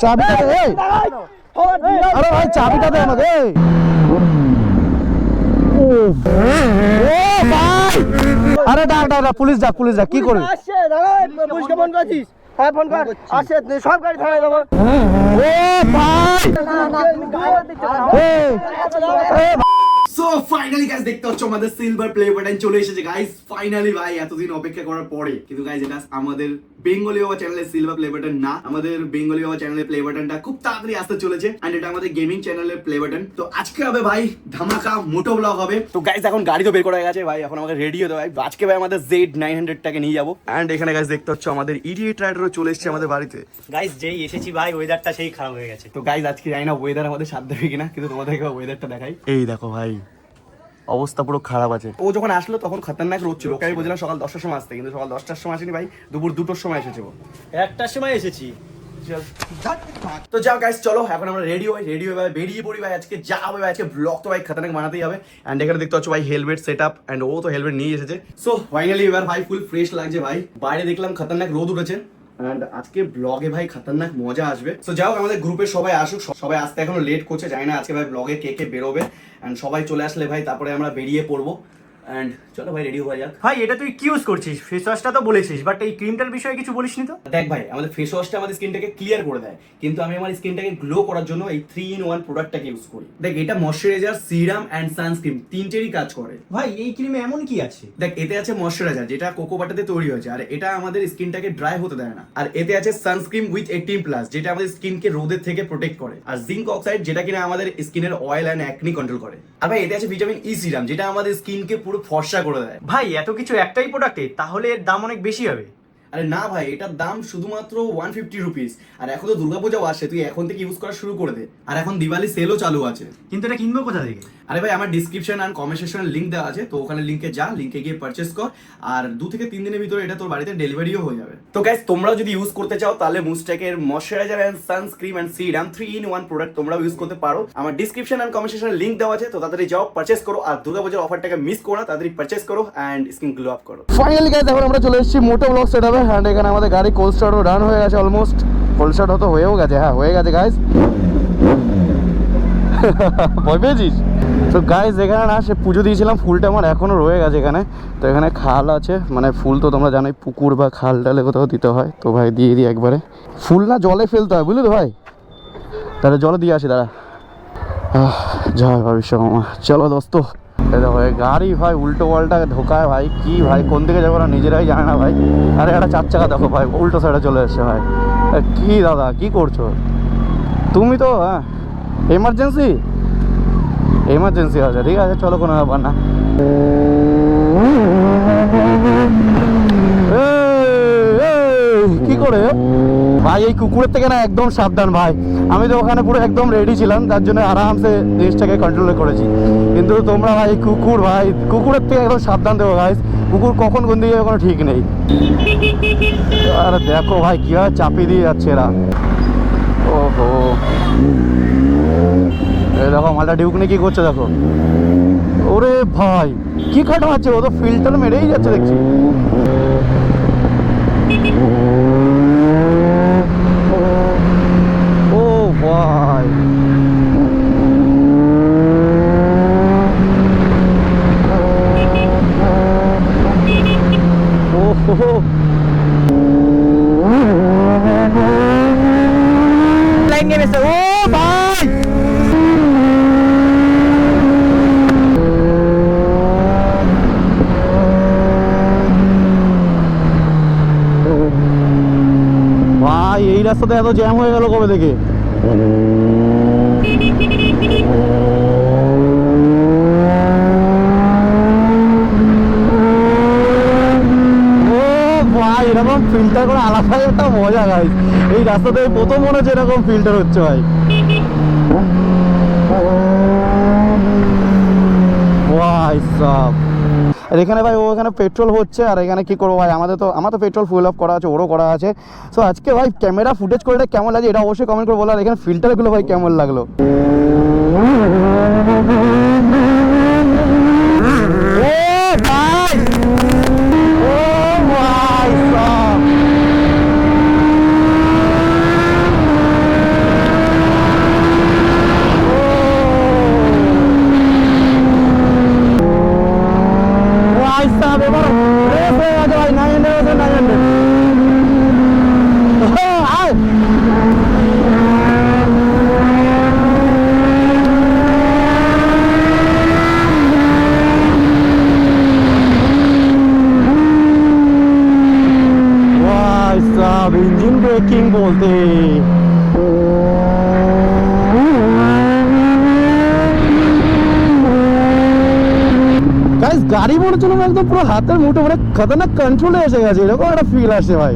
চাবিটা দে আরে ভাই চাবিটা দে আমাকে আরে ডাক ডাক পুলিশ ডাক পুলিশ ডাক কি করবি পুলিশকে ফোন করছিস হ্যাঁ ফোন কর আসছে সব গাড়ি থানায় দেবো ও ভাই সো ফাইনালি গাইস দেখতে হচ্ছে আমাদের সিলভার প্লে বাটন চলে এসেছে। গাইস ফাইনালি ভাই এতদিন অপেক্ষা করার পরে। কিন্তু গাইস এটা আমাদের বেঙ্গলি বাবা চ্যানেলের সিলভার প্লে বাটন না। আমাদের বেঙ্গলি বাবা চ্যানেলের প্লে বাটনটা খুব তাড়াতাড়ি আসতে চলেছে। এন্ড এটা আমাদের গেমিং চ্যানেলের প্লে বাটন তো আজকে হবে ভাই ধামাকা মোটো ব্লগ হবে। তো গাইস এখন গাড়ি তো বের করা গেছে। ভাই এখন আমাকে রেডি হতে ভাই আজকে ভাই আমাদের জেড নাইন হান্ড্রেডটাকে নিয়ে যাব। এন্ড এখানে গাইস দেখতে হচ্ছে আমাদের ইডিয়েট রাইডারও চলে এসেছে আমাদের বাড়িতে। গাইস যেই এসেছি ভাই ওয়েদারটা সেই খারাপ হয়ে গেছে। তো গাইজ আজকে জানি না ওয়েদার আমাদের সাথ দেবে কিনা কিন্তু তোমাদেরকে ওয়েদারটা দেখাই। এই দেখো ভাই। অবস্থা পুরো খারাপ আছে। ও যখন আসলো তখন খতরনাক রোদ ছিল। ওকে আমি বলছিলাম সকাল দশটার সময় আসতে কিন্তু সকাল দশটার সময় আসেনি ভাই দুপুর দুটোর সময় এসেছে ও। একটার সময় এসেছি। তো যাও গাইস চলো এখন আমরা রেডি হই রেডি হয়ে ভাই বেরিয়ে পড়ি ভাই আজকে যা হবে ভাই আজকে ব্লগ তো ভাই খতরনাক বানাতেই হবে। এন্ড এখানে দেখতে পাচ্ছ ভাই হেলমেট সেট আপ এন্ড ও তো হেলমেট নিয়ে এসেছে। সো ফাইনালি এবার ভাই ফুল ফ্রেশ লাগছে ভাই। বাইরে দেখলাম খতরনাক রোদ উঠেছে। এন্ড আজকে ব্লগে ভাই খতরনাক মজা আসবে। সো হোক, আমাদের গ্রুপে সবাই আসুক। সবাই আসতে এখনও লেট করছে, জানি না আজকে ভাই ব্লগে কে কে বেরোবে। অ্যান্ড সবাই চলে আসলে ভাই, তারপরে আমরা বেরিয়ে পড়ব। এন্ড চলো ভাই রেডি হওয়া যাক। ভাই এটা তুই কি ইউজ করছিস? ফেস ওয়াশটা তো বলেছিস বাট এই ক্রিমটার বিষয়ে কিছু বলিসনি তো? দেখ ভাই আমাদের ফেস ওয়াশটা আমাদের স্কিনটাকে ক্লিয়ার করে দেয়। কিন্তু আমি আমার স্কিনটাকে গ্লো করার জন্য এই থ্রি ইন ওয়ান প্রোডাক্টটাকে ইউজ করি। দেখ এটা ময়শ্চারাইজার সিরাম অ্যান্ড সানস্ক্রিন তিনটেরই কাজ করে। ভাই এই ক্রিমে এমন কি আছে? দেখ এতে আছে ময়শ্চারাইজার যেটা কোকো বাটাতে তৈরি হয়েছে আর এটা আমাদের স্কিনটাকে ড্রাই হতে দেয় না। আর এতে আছে সানস্ক্রিন উইথ এইটিন প্লাস যেটা আমাদের স্কিনকে রোদের থেকে প্রোটেক্ট করে। আর জিঙ্ক অক্সাইড যেটা কিনা আমাদের স্কিনের অয়েল অ্যান্ড অ্যাকনি কন্ট্রোল করে। আর ভাই এতে আছে ভিটামিন ই সিরাম যেটা আমাদের স্কিনকে পুরো ফর্সা করে দেয়। ভাই এত কিছু একটাই প্রোডাক্টে তাহলে এর দাম অনেক বেশি হবে। আরে না ভাই এটার দাম শুধুমাত্র ওয়ান ফিফটি রুপিস আর এখন তো দুর্গাপূজাও আসে তুই এখন থেকে ইউজ করা শুরু করে দে। আর এখন দিওয়ালি সেলও চালু আছে। কিন্তু এটা কিনবো কোথা থেকে? আরে ভাই আমার ডিসক্রিপশন আর কমেন্ট সেকশনে লিঙ্ক দেওয়া আছে তো ওখানে লিঙ্কে যা লিঙ্কে গিয়ে পারচেস কর। আর দু থেকে তিন দিনের ভিতরে এটা তোর বাড়িতে ডেলিভারিও হয়ে যাবে। তো গাইস তোমরাও যদি ইউজ করতে চাও তাহলে মুস্টেকের moisturiser and sunscreen and serum three in one product তোমরাও ইউজ করতে পারো। আমার ডিসক্রিপশন অ্যান্ড কমেন্ট সেকশনে লিঙ্ক দেওয়া আছে তো তাড়াতাড়ি যাও পারচেস করো। আর দুর্গাপূজার অফারটাকে মিস করো না তাড়াতাড়ি পারচেস করো অ্যান্ড স্কিন গ্লো আপ করো। ফাইনালি গাইজ এখন আমরা চলে এসেছি মোটো ব্লগ সেট হবে অ্যান্ড এখানে আমাদের গাড়ি কোল্ড স্টার্টও রান হয়ে গেছে অলমোস্ট কোল্ড স্টার্ট হয়তো হয়েও গেছে হ্যাঁ হয়ে গেছে গাইজ ভয় পেয়েছিস? তো গাইজ এখানে না সে পুজো দিয়েছিলাম ফুলটা আমার এখনও রয়ে গেছে এখানে। তো এখানে খাল আছে মানে ফুল তো তোমরা জানোই পুকুর বা খাল টালে কোথাও দিতে হয়। তো ভাই দিয়ে দিই একবারে। ফুল না জলে ফেলতে হয় বুঝলি তো ভাই? তাহলে জলে দিয়ে আসি আহ, জয় ভাই বিশ্বকর্মা চলো দোস্ত। এই গাড়ি ভাই উল্টো পাল্টা ঢোকায় ভাই কি ভাই কোন দিকে যাব না নিজেরাই জানে না ভাই। আরে একটা চার চাকা দেখো ভাই উল্টো সাইডে চলে এসছে ভাই। কি দাদা কি করছ? তুমি তো হ্যাঁ এমার্জেন্সি এমার্জেন্সি আছে ঠিক আছে? চলো কোনো ব্যাপার না। কি করে? ভাই, এই কুকুরের থেকে না একদম সাবধান, ভাই। আমি তো ওখানে পুরো একদম রেডি ছিলাম, তার জন্য আরামসে জিনিসটাকে কন্ট্রোল করেছি। কিন্তু তোমরা, ভাই, কুকুর, ভাই, কুকুরের থেকে একদম সাবধান দেবো ভাই কুকুর কখন, কোন যাবে কোনো ঠিক নেই। আরে দেখো, ভাই, কীভাবে চাপিয়ে দিয়ে যাচ্ছে এরা। ওহো। দেখো, মালটা ডিউকনে কি করছে দেখো। ওরে ভাই, কি খাটো মারছে ও তো ফিল্টার মেরেই যাচ্ছে, দেখছি। ও ভাই। ও হো হো। ও ভাই ভাই এই রাস্তাতে এত জ্যাম হয়ে গেল কবে থেকে? এরকম ফিল্টার করে আলাদাই একটা মজা গাই এই রাস্তাতে প্রথম মনে হচ্ছে এরকম ফিল্টার হচ্ছে, ভাই। ভাই সাব আর এখানে ভাই, ও এখানে পেট্রোল হচ্ছে আর এখানে কি করব ভাই? আমাদের তো আমার তো পেট্রোল ফুল আপ করা আছে, ওরও করা আছে। সো আজকে ভাই ক্যামেরা ফুটেজ করে কেমন লাগে এটা অবশ্যই কমেন্ট করে বলো, আর এখানে ফিল্টারগুলো ভাই কেমন লাগল? কিং বলতে। গাইস গাড়ি মনে হচ্ছিল একদম পুরো হাতের মুঠো মানে খতরনাক কন্ট্রোলে এসে গেছে, এরকম একটা ফিল আসে ভাই।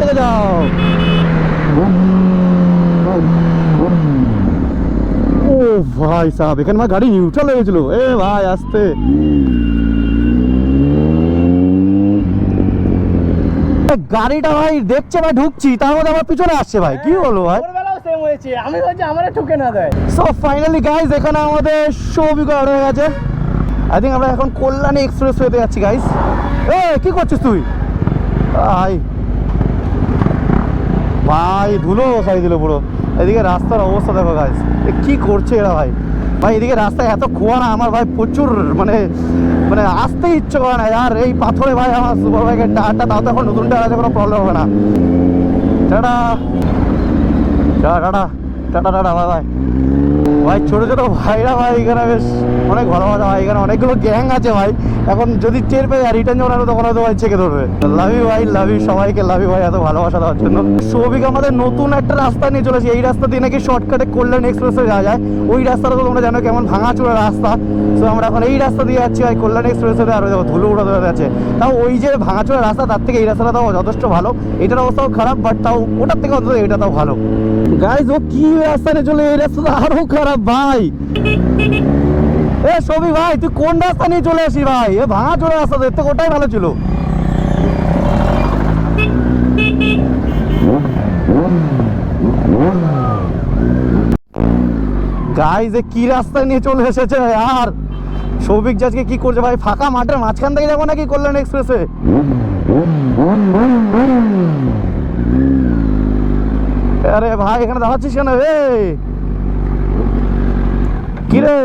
থেকে যাও ও ভাই সাহেব এখানে আমার গাড়ি নিউট্রাল হয়ে গেছিল। এ ভাই আসতে। গাড়িটা ভাই দেখছে ভাই ঢুকছি তার মধ্যে আমার পিছনে আসছে ভাই। কি বলব ভাই? ভোরবেলাও সেম হয়েছে। আমি ভাবছি আমার ঠুকে না দেয়। সো ফাইনালি গাইজ এখানে আমাদের সৌভিক অর্ডার হয়ে গেছে। আই থিঙ্ক আমরা এখন কল্যাণী এক্সপ্রেস ওয়েতে যাচ্ছি গাইজ এ কি করছিস তুই? ভাই ভাই, ধুলো বসাই দিল পুরো। এদিকে রাস্তার অবস্থা দেখো গাছ কি করছে এরা, ভাই? ভাই, এদিকে রাস্তায় এত খোয়া না আমার ভাই প্রচুর মানে মানে আসতে ইচ্ছে করে না। আর এই পাথরে, ভাই, আমার সুপার বাইকের টায়ারটা, তাও তো এখন নতুন টায়ার আছে, কোনো প্রবলেম হবে না। টাটা। টাটা টাটা টাটা ভাই বাই ভাই, ছোটো ছোটো ভাইরা ভাই, এখানে বেশ অনেক ভালোবাসা ভাই এখানে অনেকগুলো গ্যাং আছে ভাই। এখন যদি টের পেয়ে রিটার্ন যখন আরও তখন হয়তো ভাই চেকে ধরবে। লাভি ভাই লাভি সবাইকে লাভি ভাই, এত ভালোবাসা দেওয়ার জন্য। সৌভিক, আমাদের নতুন একটা রাস্তা নিয়ে চলেছে। এই রাস্তা দিয়ে নাকি শর্টকাটে কল্যাণ এক্সপ্রেসে যাওয়া যায়। ওই রাস্তাটা তো তোমরা জানো কেমন ভাঙাচোরা রাস্তা। তো আমরা এখন এই রাস্তা দিয়ে যাচ্ছি ভাই, কল্যাণ এক্সপ্রেসে আরও দেখো, ধুলো উড়াতে যাচ্ছে। তাও ওই যে ভাঙাচোরা রাস্তা, তার থেকে এই রাস্তাটা তাও যথেষ্ট ভালো। এটার অবস্থাও খারাপ বাট তাও ওটার থেকে অন্তত এটা তাও ভালো। গাইজ ও কি রাস্তা নিয়ে চলে, এই রাস্তা আরও খারাপ। ভাই। এ সবি ভাই তুই কোন রাস্তা নিয়ে চলে আসি ভাই? এ ভাঙা চলে রাস্তা তো, ওটাই ভালো ছিল। গাইজ এ কি রাস্তা নিয়ে চলে এসেছে আর? সৌভিক যে আজকে কি করছে ভাই? ফাঁকা মাঠের মাঝখান থেকে যাব নাকি কল্যাণ এক্সপ্রেসে? আরে ভাই এখানে দাঁড়াচ্ছিস কেন? রে কি রে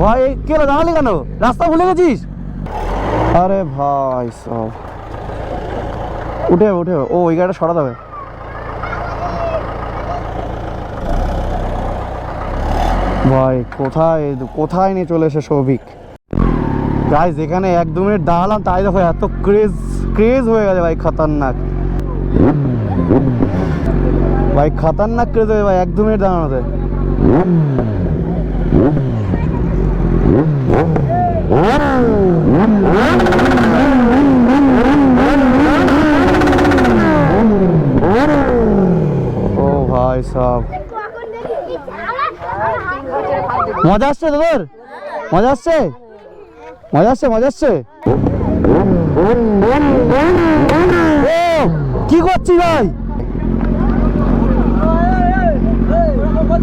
ভাই কি হলো দাঁড়ালি কেন? রাস্তা ভুলে গেছিস? আরে ভাই সব। উঠে যাবে, উঠে যাবে। ও ওই গাড়িটা সরাতে হবে। ভাই কোথায় কোথায় নিয়ে চলে এসে সৌভিক? গাইজ এখানে এক দু মিনিট দাঁড়ালাম তাই দেখো এত ক্রেজ ক্রেজ হয়ে গেছে ভাই খতরনাক। ভাই খতরনাক ক্রেজ হয়ে ভাই এক দু মিনিট দাঁড়ানোতে। মজা আসছে তোদের? মজা আসছে? মজা আসছে মজা আসছে? কি করছিস ভাই?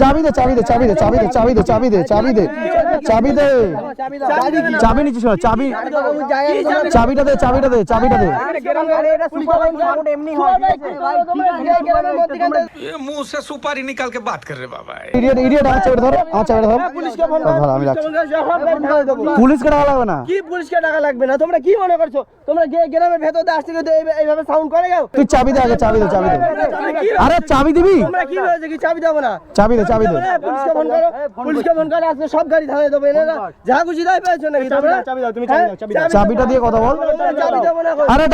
চাবি দে চাবি। দে চাবি দে চাবি দে। চাবি দে চাবি দে চাবি দে চাবি দে চাবি নিচে সর চাবি চাবিটা দে চাবিটা দে। চাবিটা দে এইভাবে চাবি দে। আরে চাবি দিবি? তোমরা চাবি দেব না? চাবি দে চাবি দে। পুলিশকে ফোন করো পুলিশকে ফোন করে আজকে সব গাড়ি থামাই দেবো এনারা যা খুশি তাই পেয়েছ নাকি তোমরা? চাবি দাও তুমি চাবিটা দিয়ে কথা বল চাবি দেবো না আরে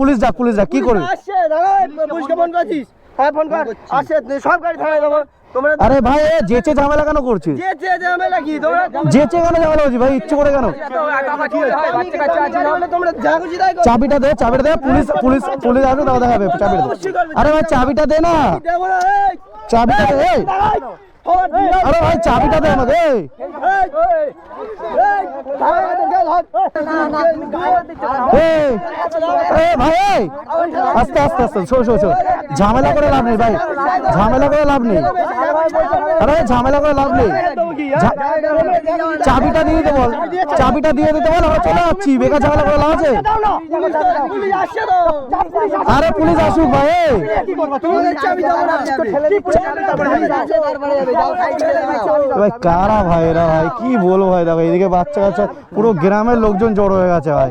পুলিশ পুলিশ কি করবি? আসছে দাঁড়া পুলিশকে ফোন করছিস? হ্যাঁ ফোন কর। আসছে সব গাড়ি দেবো। আরে ভাই ঝামেলা কেন করছিস? যেচে কেন ঝামেলা করছিস ভাই? ইচ্ছে করে কেন? চাবিটা দে চাবিটা দে পুলিশ পুলিশ পুলিশ আসবে তাও দেখাবে চাবিটা আরে ভাই চাবিটা দে না। চাবি আরে ভাই চাবিটা দে আমাকে। ভাই আস্তে আস্তে আস্তে শো শো শো ঝামেলা করে লাভ নেই ভাই। ঝামেলা করে লাভ নেই। আরে ঝামেলা করে লাভ নেই। চাবিটা দিয়ে দিতে বল। চাবিটা দিয়ে দিতে বল আমরা চলে যাচ্ছি। বেকার ঝামেলা করে লাভ আছে। আরে পুলিশ আসুক ভাই ভাই কারা ভাই এরা ভাই কি বলব ভাই দেখো এদিকে বাচ্চা কাচ্চা পুরো গ্রামের লোকজন জড়ো হয়ে গেছে ভাই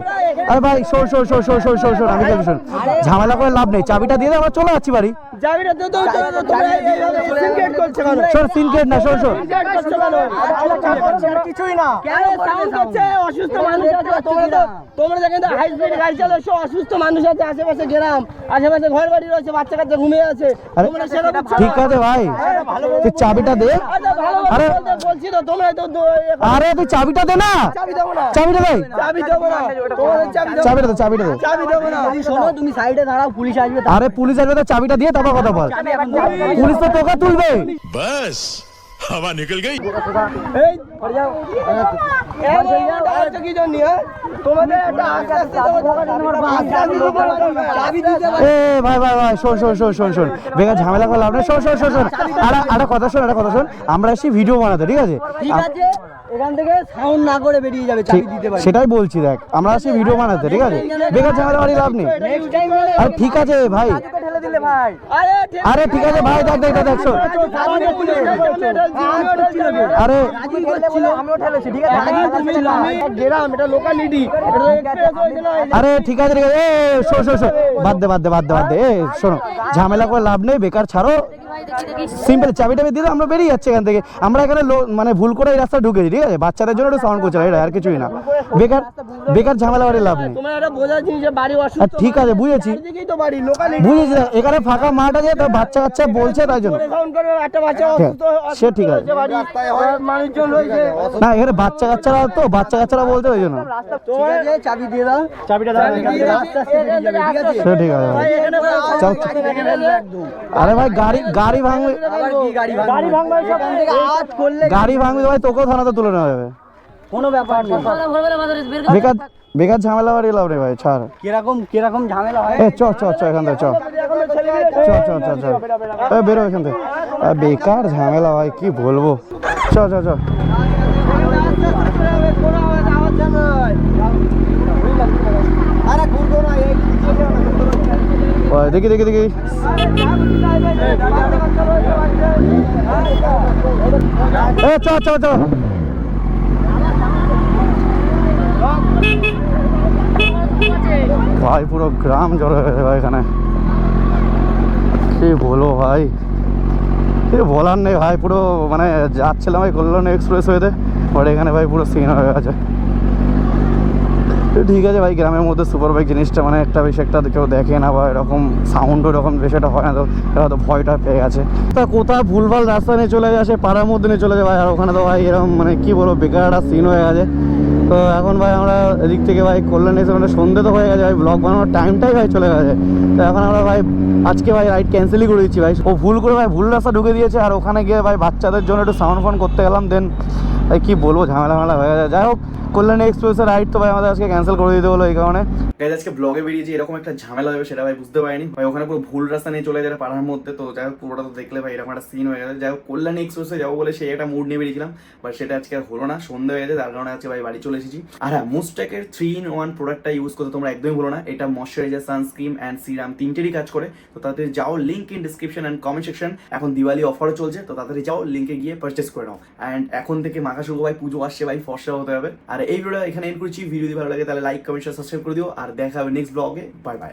আরে ভাই শোন শোন শোন শোন শোন শোন শোন আমি বলছি শোন ঝামেলা করে লাভ নেই চাবিটা দিয়ে দে আমরা চলে যাচ্ছি বাড়ি চাবিটা তো তো তোমরা এইভাবে সিনকেট করছ কেন শোন সিনকেট না শোন শোন কিছুই না অসুস্থ মানুষ আছে তোমরা তো তোমরা যেখানে হাই স্পিড গাড়ি চালাচ্ছ অসুস্থ মানুষ আছে আশেপাশে গ্রাম আশেপাশে ঘর বাড়ি রয়েছে বাচ্চা কাচ্চা ঘুমিয়ে আছে তোমরা সেটা ঠিক আছে ভাই তুই চাবিটা দে। আচ্ছা আরে বলছি তো তোমরা তো আরে তুই চাবিটা দে না। চাবি দেব না। চাবিটা দে। চাবি দেব না। চাবি দেবো। চাবিটা দে চাবিটা দে। চাবি দেব না। শোনো তুমি সাইডে দাঁড়াও পুলিশ আসবে আরে পুলিশ আসবে তো চাবিটা দিয়ে তারপর কথা বল। পুলিশ তো তোকে তুলবে। बस हवा निकल गई এই দাঁড়াচ্ছ কি জন্য হ্যাঁ? তোমাদের একটা আস্তে আস্তে তোমাদের- আস্তে আস্তে তোমাদের চাবি দিতে পারবে এ ভাই ভাই ভাই শোন শোন শোন শোন শোন বেকার ঝামেলা করে লাভ নেই শোন শোন শোন শোন আরে আরে কথা শোন আরে কথা শোন আমরা এসেছি ভিডিও বানাতে ঠিক আছে ঠিক আছে এখান থেকে সাউন্ড না করে বেরিয়ে যাবে চাবি দিতে পারবে সেটাই বলছি দেখ। আমরা আসছি ভিডিও বানাতে ঠিক আছে? বেকার ঝামেলা বাড়ি লাভ নেই। আরে ঠিক আছে ভাই। ঠেলে দিলে ভাই। আরে ঠিক আছে ভাই দেখ দেখ দেখ, দেখ শোন। আরে আরে ঠিক আছে ঠিক আছে এ শোন শোন শোন। বাদ দে বাদ দে বাদ দে বাদ দে। এ শোনো ঝামেলা করে লাভ নেই বেকার ছাড়ো। সিম্পল চাবিটা দিয়ে দিলে আমরা বেরিয়ে যাচ্ছি এখান থেকে। আমরা এখানে মানে ভুল করে এই রাস্তা ঢুকেছি ঠিক আছে? বাচ্চাদের জন্য একটু সাউন্ড করছে এটা আর কিছুই না। বেকার বেকার ঝামেলা করে লাভ নেই। ঠিক আছে বুঝেছি। বুঝেছি এখানে ফাঁকা মাঠ আছে বাচ্চা কাচ্চা বলছে তাই জন্য। অসুস্থ সে ঠিক আছে। না এখানে বাচ্চা কাচ্চারা তো বাচ্চা কাচ্চারা বলতে ওই জন্য। চাবি দিয়ে দাও। চাবিটা দাও ঠিক আছে? আরে ভাই গাড়ি গাড়ি ভাঙবে গাড়ি ভাঙবে সব থেকে আজ করলে গাড়ি ভাঙবে ভাই তোকেও থানাতে তুলে নেওয়া যাবে কোনো ব্যাপার নেই বেকার বেকার ঝামেলা বাড়ি লাভ রে ভাই ছাড় কীরকম কীরকম ঝামেলা হয় এ চ চ চ এখান থেকে চ চ চ চ চ এ বেরো এখান থেকে বেকার ঝামেলা ভাই কি বলব চ চ চ দেখি দেখি দেখি এ ভাই, পুরো গ্রাম জড়ো হয়ে ভাই এখানে। কি বলো ভাই? কিছু বলার নেই ভাই, পুরো মানে যাচ্ছিলাম ভাই কল্যাণ এক্সপ্রেস ওয়েতে পরে এখানে ভাই পুরো সিন হয়ে গেছে। তো ঠিক আছে ভাই, গ্রামের মধ্যে সুপার বাইক জিনিসটা মানে একটা বেশি একটা কেউ দেখে না বা এরকম সাউন্ড এরকম বেশি একটা হয় না তো হয়তো ভয়টা পেয়ে গেছে। তা কোথাও ভুলভাল রাস্তা নিয়ে চলে যায় সে পাড়ার মধ্যে নিয়ে চলে যায় ভাই? আর ওখানে তো ভাই এরকম মানে কি বলব, বেকার একটা সিন হয়ে গেছে। তো এখন ভাই আমরা এদিক থেকে ভাই কল্যাণ এসে মানে সন্ধে তো হয়ে গেছে ভাই ব্লগ বানানোর টাইমটাই ভাই চলে গেছে। তো এখন আমরা ভাই আজকে ভাই রাইড ক্যান্সেলই করে দিচ্ছি ভাই। ও ভুল করে ভাই ভুল রাস্তা ঢুকে দিয়েছে আর ওখানে গিয়ে ভাই বাচ্চাদের জন্য একটু সাউন্ড ফোন করতে গেলাম দেন ভাই কি বলব ঝামেলা ঝামেলা হয়ে গেছে। যাই হোক কল্যাণী এক্সপ্রেসের রাইড তো ভাই আমাদের আজকে ক্যান্সেল করে দিতে হলো এই কারণে। গাইজ আজকে ব্লগে বেরিয়েছি, এরকম একটা ঝামেলা হবে সেটা ভাই বুঝতে পারিনি। ভাই, ওখানে পুরো ভুল রাস্তা নিয়ে চলে যায় পাড়ার মধ্যে, তো যাই হোক, পুরোটা তো দেখলে ভাই এরকম একটা সিন হয়ে গেছে। যাই হোক, কল্যাণী এক্সপ্রেসে যাব বলে সেই একটা মুড নিয়ে বেরিয়েছিলাম বাট সেটা আজকে আর হলো না, সন্ধে হয়ে গেছে, তার কারণে আজকে ভাই বাড়ি চলে এসেছি। আর হ্যাঁ মুস্টেকের থ্রি ইন ওয়ান প্রোডাক্টটা ইউজ করতে তোমরা একদমই ভুলো না, এটা ময়শ্চারাইজার সানস্ক্রিন অ্যান্ড সিরাম তিনটেরই কাজ করে। তো তাড়াতাড়ি যাও link in description and comment section এখন দিওয়ালি অফারও চলছে, তো তাড়াতাড়ি যাও লিঙ্কে গিয়ে পারচেস করে নাও। অ্যান্ড এখন থেকে মাখা শুরু ভাই, পুজো আসছে ভাই, ফর্সা হতে হবে। আর এই ভিডিওটা এখানে এন্ড করছি। ভিডিও যদি ভালো লাগে তাহলে লাইক কমেন্ট সাবস্ক্রাইব করে দিও। আর দেখা হবে নেক্সট ব্লগে বাই বাই